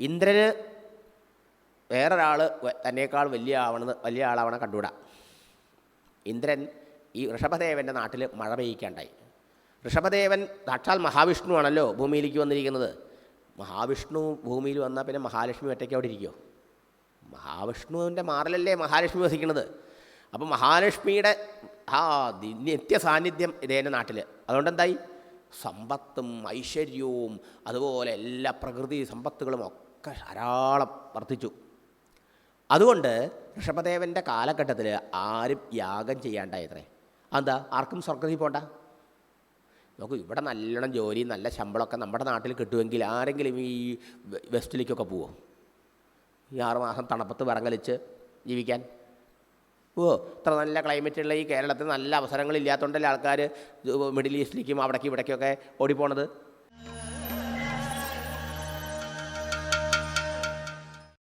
ഇന്ദ്രന് വേറൊരാൾ തന്നേക്കാൾ വലിയ ആവണമെന്ന് വലിയ ആളാവണം കണ്ടുകൂടാ. ഇന്ദ്രൻ ഈ ഋഷഭദേവന്റെ നാട്ടിൽ മഴ പെയ്യിക്കാണ്ടായി. ഋഷഭദേവൻ സാക്ഷാൽ മഹാവിഷ്ണുവാണല്ലോ ഭൂമിയിലേക്ക് വന്നിരിക്കുന്നത്. മഹാവിഷ്ണു ഭൂമിയിൽ വന്നാൽ പിന്നെ മഹാലക്ഷ്മി ഒറ്റയ്ക്ക് അവിടെ ഇരിക്കുമോ മഹാവിഷ്ണുവിന്റെ മാറലല്ലേ മഹാലക്ഷ്മി വസിക്കുന്നത്. അപ്പോൾ മഹാലക്ഷ്മിയുടെ ആ നിത്യ സാന്നിധ്യം ഇതേന്റെ നാട്ടിൽ അതുകൊണ്ട് എന്തായി സമ്പത്തും ഐശ്വര്യവും അതുപോലെ എല്ലാ പ്രകൃതി സമ്പത്തുകളും ഒക്കെ ധാരാളം വർദ്ധിച്ചു. അതുകൊണ്ട് ഋഷഭദേവന്റെ കാലഘട്ടത്തിൽ ആരും യാഗം ചെയ്യാണ്ടായത്രേ. അതെന്താ? ആർക്കും സ്വർഗത്തിൽ പോണ്ട. നോക്കൂ ഇവിടെ നല്ലോണം ജോലി നല്ല ശമ്പളമൊക്കെ നമ്മുടെ നാട്ടിൽ കിട്ടുമെങ്കിൽ ആരെങ്കിലും ഈ വെസ്റ്റിലേക്കൊക്കെ പോവോ? ഈ ആറുമാസം തണുപ്പത്ത് വിറങ്ങലിച്ച് ജീവിക്കാൻ. ഓ ഇത്ര നല്ല ക്ലൈമറ്റുള്ള ഈ കേരളത്തിൽ നല്ല അവസരങ്ങളില്ലാത്തതുകൊണ്ടല്ലേ ആൾക്കാർ മിഡിൽ ഈസ്റ്റിലേക്കും അവിടേക്കും ഇവിടേക്കൊക്കെ ഓടിപ്പോണത്?